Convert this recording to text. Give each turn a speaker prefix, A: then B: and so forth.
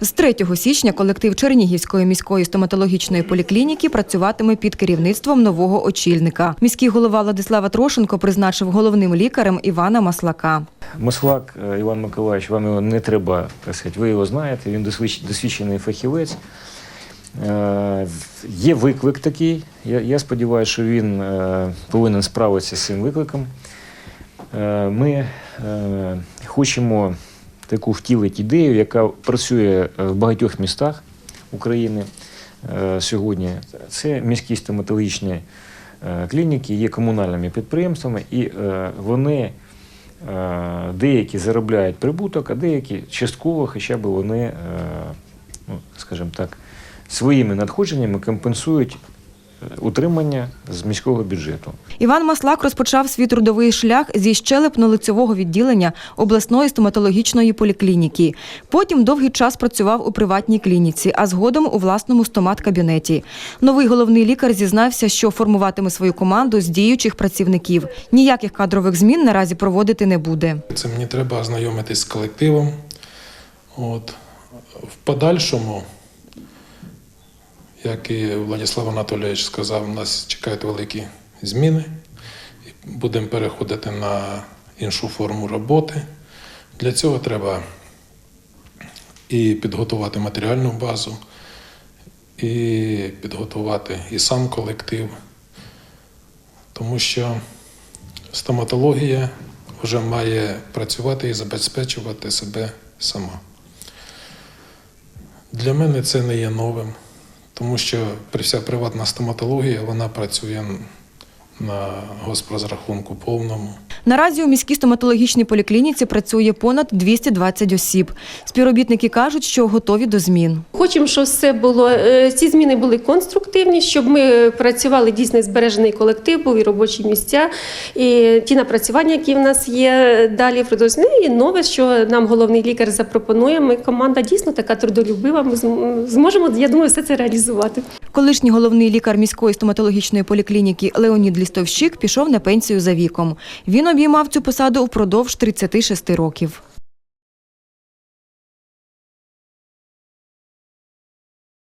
A: З 3 січня колектив Чернігівської міської стоматологічної поліклініки працюватиме під керівництвом нового очільника. Міський голова Владислава Трошенко призначив головним лікарем Івана Маслака.
B: Маслак е, Іван Миколаївич, вам його не треба, так сказати, ви його знаєте, він досвідч- досвідчений фахівець. Е, Є виклик такий. Я, я сподіваюся, що він е, повинен справитися з цим викликом. Ми хочемо таку втілити ідею, яка працює е, в багатьох містах України е, сьогодні. Це міські стоматологічні е, клініки, є комунальними підприємствами, і вони деякі заробляють прибуток, а деякі частково, хоча б вони, ну, скажімо так, своїми надходженнями компенсують утримання з міського бюджету.
A: Іван Маслак розпочав свій трудовий шлях зі щелепно-лицевого відділення обласної стоматологічної поліклініки. Потім довгий час працював у приватній клініці, а згодом у власному стомат-кабінеті. Новий головний лікар зізнався, що формуватиме свою команду з діючих працівників. Ніяких кадрових змін наразі проводити не буде.
C: Це мені треба ознайомитись з колективом. От. В подальшому, як і Владислав Анатолійович сказав, нас чекають великі зміни. Будемо переходити на іншу форму роботи. Для цього треба і підготувати матеріальну базу, і підготувати і сам колектив, тому що стоматологія вже має працювати і забезпечувати себе сама. Для мене це не є новим, тому що вся приватна стоматологія вона працює на госпрозрахунку повному.
A: Наразі у міській стоматологічній поліклініці працює понад 220 осіб. Співробітники кажуть, що готові до змін.
D: Хочемо, щоб все було е, ці зміни були конструктивні, щоб ми працювали дійсно збережений колектив, були робочі місця і ті напрацювання, які в нас є далі продовжені. І нове, що нам головний лікар запропонує. Ми команда дійсно така трудолюбива. Ми зможемо, я думаю, все це реалізувати.
A: Колишній головний лікар міської стоматологічної поліклініки Леонід Лістовщик пішов на пенсію за віком. Він обіймав цю посаду впродовж 36 років.